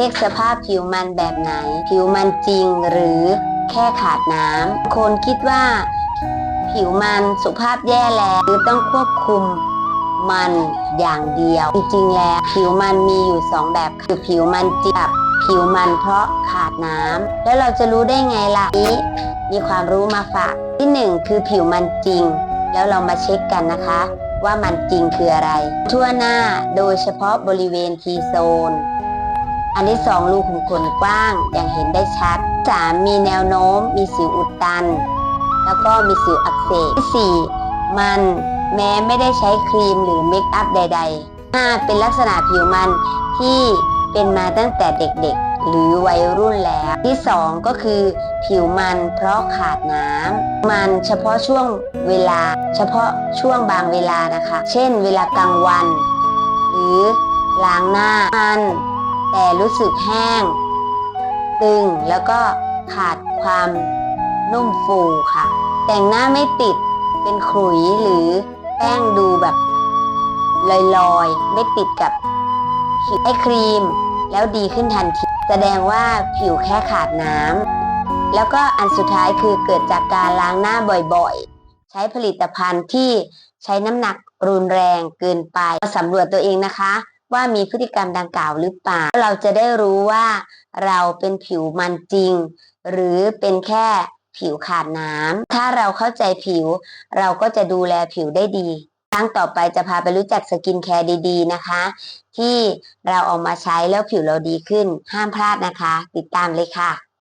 เรียกสภาพผิวมันแบบไหน ผิวมันจริงหรือแค่ขาดน้ำคนคิดว่าผิวมันสุภาพแย่แล้วหรือต้องควบคุมมันอย่างเดียว จริงๆแล้ว ผิวมันมีอยู่สองแบบคือผิวมันจริงกับผิวมันเพราะขาดน้ำแล้วเราจะรู้ได้ไงล่ะนี้มีความรู้มาฝากที่หนึ่งคือผิวมันจริง แล้วเรามาเช็คกันนะคะว่ามันจริงคืออะไร ทั่วหน้าโดยเฉพาะบริเวณทีโซน อันที่สองรูขุมขนกว้างอย่างเห็นได้ชัดสามมีแนวโน้ม มีสิวอุดตัน แล้วก็มีสิวอักเสบที่สี่มันแม้ไม่ได้ใช้ครีมหรือเมคอัพใดๆห้าเป็นลักษณะผิวมันที่เป็นมาตั้งแต่เด็กๆ หรือวัยรุ่นแล้ว ที่สองก็คือผิวมันเพราะขาดน้ำมันเฉพาะช่วงเวลา เฉพาะช่วงบางเวลานะคะ เช่น เวลากลางวัน หรือล้างหน้ามัน แต่รู้สึกแห้ง ตึงแล้วก็ขาดความนุ่มฟูค่ะ แต่งหน้าไม่ติดเป็นขรุยหรือแป้งดูแบบลอยๆ ไม่ติดกับผิวไอครีม แล้วดีขึ้นทันทีแสดงว่าผิวแค่ขาดน้ำแล้วก็อันสุดท้ายคือเกิดจากการล้างหน้าบ่อยๆ ใช้ผลิตภัณฑ์ที่ใช้น้ำหนักรุนแรงเกินไปสำรวจตัวเองนะคะ ว่ามีพฤติกรรมดังกล่าวหรือเปล่า เราจะได้รู้ว่าเราเป็นผิวมันจริง หรือเป็นแค่ผิวขาดน้ำ ถ้าเราเข้าใจผิว เราก็จะดูแลผิวได้ดี ครั้งต่อไปจะพาไปรู้จักสกินแคร์ดีๆนะคะ ที่เราเอามาใช้แล้วผิวเราดีขึ้น ห้ามพลาดนะคะ ติดตามเลยค่ะ